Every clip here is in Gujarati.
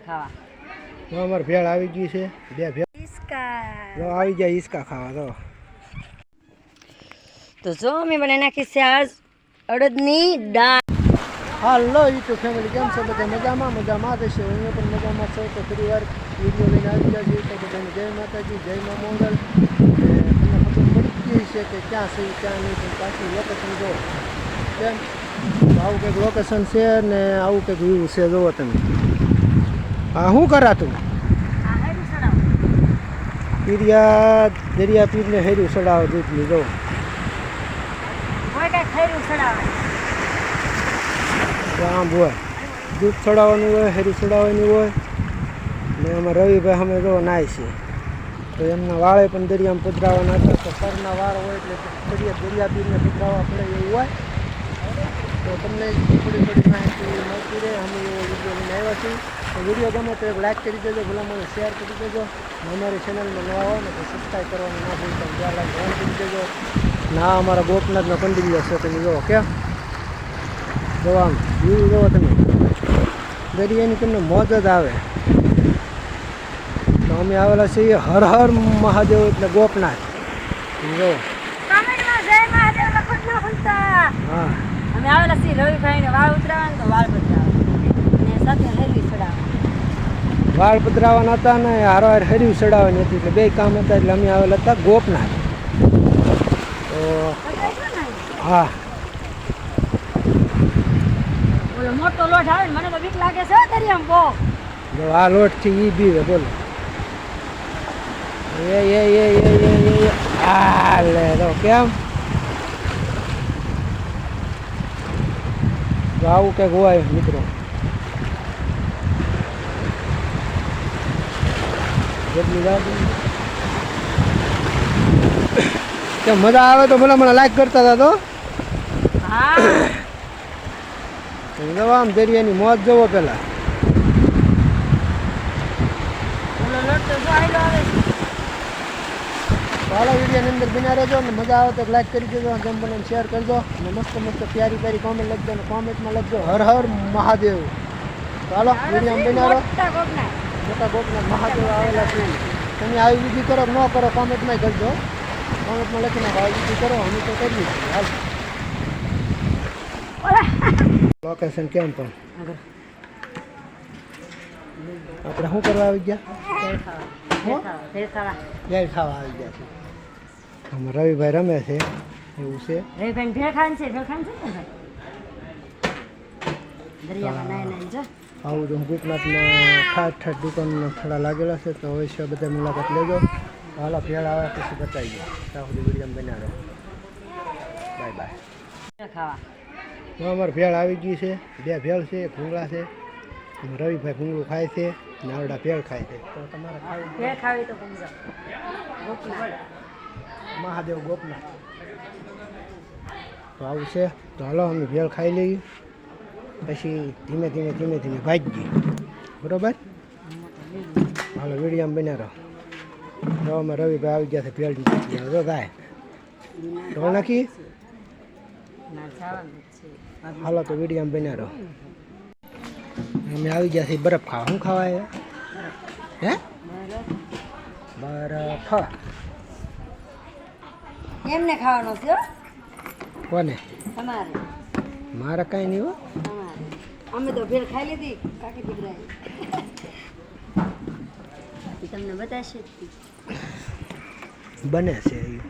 ખાવા. અમારે ભેળ આવી ગઈ છે બે ભેળ. આવી ગયા ઈસકા ખાવા તો તો જો અમે બને નાખી છે આજ અડદની દાળ. હાલો યુટ્યુબ ફેમિલી કેમ છો? બધા મજામાં? મજામાં હશે અહીંયા પણ મજામાં છો. તો ફરી વાર વીડિયો લઈને આવી ગયા છીએ. તો બધાને જય માતાજી જય મા મોગલ તમને ખબર પડી ગઈ છે કે ક્યાં છે ક્યાં નહીં પણ પાછું લોકેશન જો કેમ? આવું કંઈક લોકેશન છે ને આવું કંઈક વ્યૂ છે જુઓ તમે. હા, શું કરાતું? પીરિયા દરિયા પીરને હેર્યું ચડાવો દૂધની, જો. આમ હોય. દૂધ ચડાવવાનું હોય, હેરી ચડાવવાની હોય. ને એમાં રવિભાઈ અમે જો નાય છે તો એમના વાળે પણ દરિયામાં પધરાવાના હતા. તો સરના વાળ હોય એટલે દરિયા દરિયા પીરને પધરાવવા પડે એવું હોય. તો તમને થોડી થોડી માહિતી મળતી રહે અમે એવો વીડિયો લઈને આવ્યા છીએ તો વીડિયો ગમે તો એક લાઈક કરી દેજો ભલા શેર કરી દેજો. અમારી ચેનલમાં નવા હોય ને તો સબસ્ક્રાઈબ કરવાનું ના ભૂલતા. ત્યાર લાખ ધ્યાન કરી દેજો. ના અમારા ગોપનાથનો પંડિત છે તમે જો ઓકે જવાનું વ્યૂ જુઓ તમે. દરિયાની તમને મોજ જ આવે. તો અમે આવેલા છીએ હર હર મહાદેવ એટલે ગોપનાથ. જો હા. અમે આવેલા છીએ રવિભાઈ ને વાળ ઉતરાવવાનું તો વાળ બદલાવા અને સાથે હેરવી ચડાવવાનું વાળ પધરાવાના હતા ને હારો હાર હર્યું ચડાવવાની હતી એટલે બે કામ હતા એટલે અમે આવેલા હતા ગોપના તો હા. મોટો લોટ આવે મને તો બીક લાગે છે દરિયામાં બહુ. જો આ લોટથી ઈ બીવે બોલો. એ એ એ એ એ એ એ આ લે તો કેમ? તો આવું કંઈક હોય મિત્રો. જેટલી મજા આવે તો ભલે મને લાઈક કરતા હતા તો? હા. આમ દરિયાની મોજ જોવો પેલા. હાલો વિડીયોની અંદર બિના રહેજો અને મજા આવે તો લાઈક કરી દેજો જેમ બને શેર કરજો. અને મસ્ત મસ્ત પ્યારી પ્યારી કોમેન્ટ લખજો અને કોમેન્ટમાં લખજો હર હર મહાદેવ. ચાલો વીડિયો બિના રહો. મોટા. ગોપનાથ મહાદેવ આવેલા છે. તમે આવી વિધિ કરો ન કરો કોમેન્ટમાં કરજો કોમેન્ટમાં લખીને આવી વિધિ કરો અમે તો કરીએ હાલ. લોકેશન કેમ પણ? આપણે શું કરવા આવી ગયા? ભેળ ખાવા. આવી ગયા છે. આમાં રવિભાઈ રમે છે એવું છે. રવિભાઈ ભેળ છે ભેળ છે દરિયામાં નાય નાય જો. આવું તો ગોપનાથમાં ઠાઠ ઠાઠ દુકાનના થોડા લાગેલા છે તો અવશ્ય બધા મુલાકાત લેજો. હાલો ભેળ આવે પછી બતાવી દો. ત્યાં સુધી વીડિયો બનાવો બાય બાય. ખાવા? અમારે ભેળ આવી ગઈ છે બે ભેળ છે ભૂંગળા છે રવિભાઈ ભૂંગળું ખાય છે નાવડા ભેળ ખાય છે. તો તમારે ભેળ ખાવી તો મહાદેવ ગોપનાથ. તો આવું છે. તો હાલો અમે ભેળ ખાઈ લઈએ. પછી ધીમે ધીમે ધીમે ધીમે ભાગીએ બરોબર? હાલો વિડીયામાં બન્યા રહો. રવામાં રવિભાઈ આવી ગયા છે ભેળ જો થાય ઢોલ નાખી? છે હાલો તો વિડીયામાં બન્યા રહો. અમે આવી ગયા છીએ બરફ ખાવા. શું ખાવાય હે? બરફ. એમને ખાવાનો થયો? કોને? તમારે. મારે કાંઈ નહીં હો. અમે તો ભેળ ખાઈ લીધી. કાકી દીકરાએ તમને બતાવશે બને છે એ.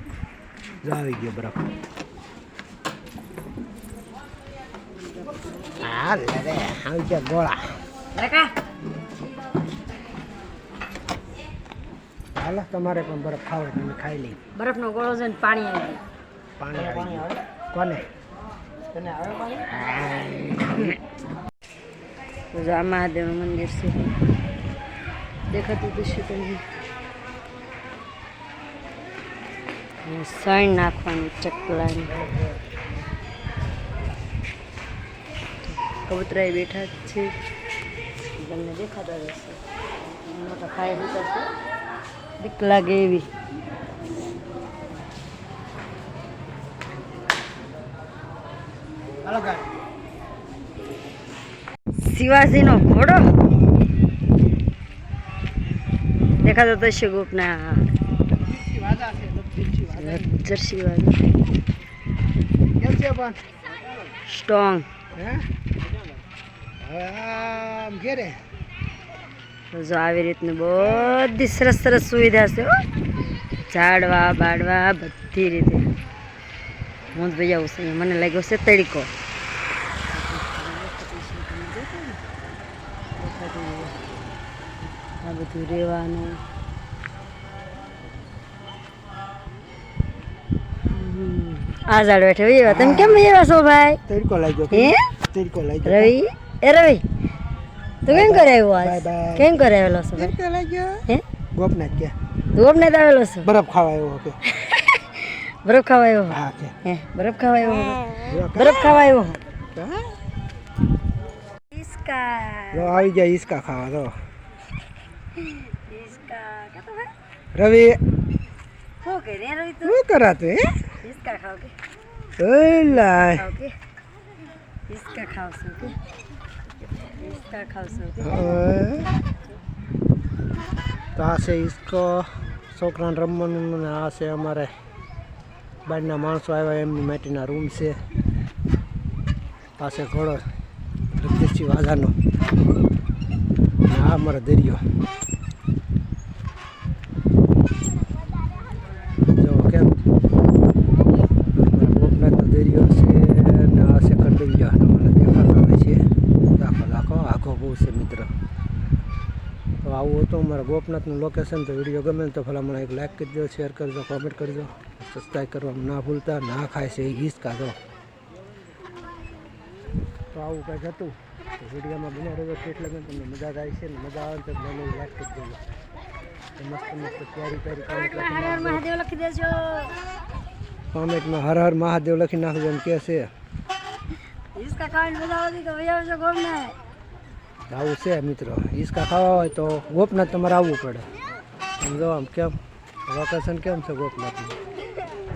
આવી ગયો બરફ હા રે આવી ગયા ગોળા. હાલો તમારે પણ બરફ ખાવો તમે ખાઈ લઈ બરફનો ગોળો છે ને પાણી આવી પાણી આવી ગયું. કોને? આ મહાદેવનું મંદિર છે દેખાતું દૃશ્ય તમને સણ નાખવાની ચકલાની. કબૂતરા બેઠા છે. તમને દેખાતા રહેશે હશે. મોટા ફાયર ઉતરશે બીક લાગે એવી હાલો ગાડી શિવાજીનો ઘોડો? દેખાતો તો પણ? સ્ટ્રોંગ. જો આવી રીતની બધી સરસ સરસ સુવિધા છે. ઝાડવા બાડવા બધી રીતે. હું જ ભાઈ આવું છું. અહીંયા. મને લાગ્યો છે તડકો. આ બધું રહેવાનું. આ ઝાડ બેઠે એવા. તમે કેમ ભાઈ એવા છો ભાઈ? તડકો લાગ્યો હે? તડકો લાગ્યો. રવિ? એ રવિ? તું કેમ કરે આવ્યો આજ? કેમ કરે આવેલો છો તડકો લાગ્યો? હે? ગોપનાથ કે ગોપનાથ આવેલો છો? બરફ ખાવા આવ્યો કે. બરફ ખાવા આવ્યો હા કે. હે બરફ ખાવા આવ્યો બરફ ખાવા આવ્યો હા? ઈસકા. લો આવી ગયા ઈસકા ખાવા તો ઈસકા. કાતો ભાઈ રવિ. શું કે રે રવિ તું? શું કરાતું હે? ઈસકા ખાવ કે? ઓલા કે? ઈસકા કે? તો આ છે ઈસકો. છોકરાને રમવાનું ને આ છે અમારે બહારના માણસો આવ્યા, એમની માટેના રૂમ છે. પાસે ઘોડો જગદીશજી વાઘાનો. આ અમારો દરિયો. જો કેમ? ગોપનાથનો દરિયો છે ને આ છે કંડલિયા તમને દેખાતો હોય છે દાખો દાખો આખો બહુ છે મિત્ર તો અમારા ગોપનાથનું લોકેશન તો વીડિયો ગમે તો ભલામણ એક લાઈક કરી દો શેર કરજો કોમેન્ટ કરજો સબસ્ક્રાઈબ કરવાનું ના ભૂલતા ના ખાય છે એ ગીસ કાઢો તો. આવું કંઈક હતું. તો વિડીયોમાં બના રહ્યો છે એટલે તમને મજા થાય છે ને મજા આવે તો મને લાઈક કરી દેજો. મસ્ત મસ્ત તૈયારી લખી દેજો. કોમેન્ટમાં હર હર મહાદેવ લખી નાખજો એમ કે છે. ઈસકા કાંડ આવતી તો ભાઈ આવજો ગોમને આવું છે મિત્રો. હિસકા ખાવા હોય તો ગોપનાથ તમારે આવવું પડે. સમજો આમ કેમ? લોકેશન કેમ છે ગોપનાથનું?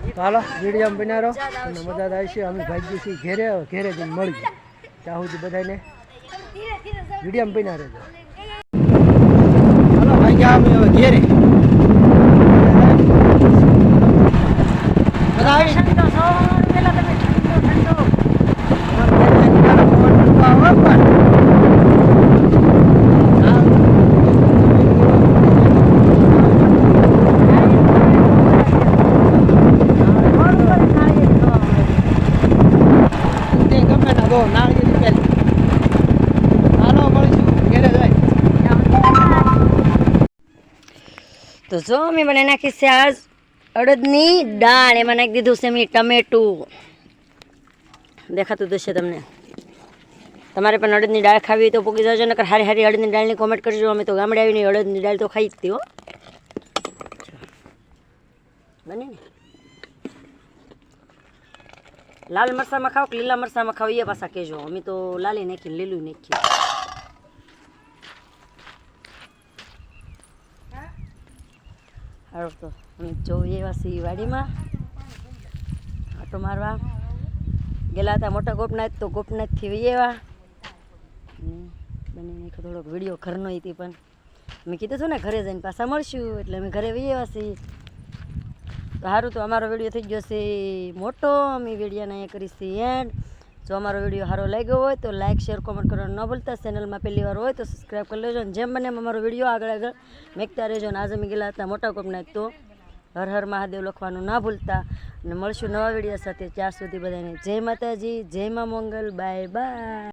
તો હાલો વીડિયો બન્યા રહો તમને મજા આવે છે અમે ભાગીએ છીએ ઘેરે ઘેરે જઈને મળીએ ત્યાં સુધી બધાને વીડિયો બન્યા રહેજો હાલો ગયા અમે હવે ઘેરે બધા આવી ઠંડો સવારનો પેલા તમે ઠંડો ઠંડો અમારા ઘેરે એક દાડો પવન ફૂંકવા આવે પણ તે ગમે ના દો નાળિયેરી પહેલી હાલો મળીશું ઘેરે જાય તો જો મેં મને નાખી છે આજ અડદની દાળ. એમાં નાખી દીધું છે મેં ટમેટું. દેખાતું થશે તમને. તમારે પણ અડદની દાળ ખાવી તો પૂકી જજો, નકર હારી હારી અડદની દાળની કોમેન્ટ કરજો. અમે તો ગામડે આવીને અડદની દાળ તો ખાઈ જ હો. બને ને. લાલ મરસામાં ખાઓ કે લીલા મરસામાં ખાઓ? એ પાછા કહેજો. અમે તો લાલી નાખી લીલું નાખીએ. હાલો તો, અમે જોઈએ એવા સી વાડીમાં. આટો મારવા. ગયેલા હતા મોટા ગોપનાથ, તો ગોપનાથથી વહી એવા બનીને થોડોક વીડિયો ઘરનો હતી પણ. મેં કીધું હતું ને, ઘરે જઈને પાછા મળશું, એટલે અમે ઘરે વહી એવા છીએ. તો સારું તો અમારો વીડિયો થઈ ગયો છે મોટો, અમે વિડીયોને એ કરીશી એન્ડ જો અમારો વીડિયો સારો લાગ્યો હોય તો લાઇક શેર કોમેન્ટ કરવાનું ન ભૂલતા. ચેનલમાં પહેલી વાર હોય તો સબસ્ક્રાઈબ કરી લેજો. અને જેમ બને અમારો વીડિયો આગળ આગળ મેકતા રહેજો. અને આજે ગયેલા હતા મોટા કોપના તો. હર હર મહાદેવ લખવાનું ના ભૂલતા. અને મળશું નવા વીડિયો સાથે. ત્યાં સુધી બધાને જય માતાજી, જય મા મંગલ. Bye bye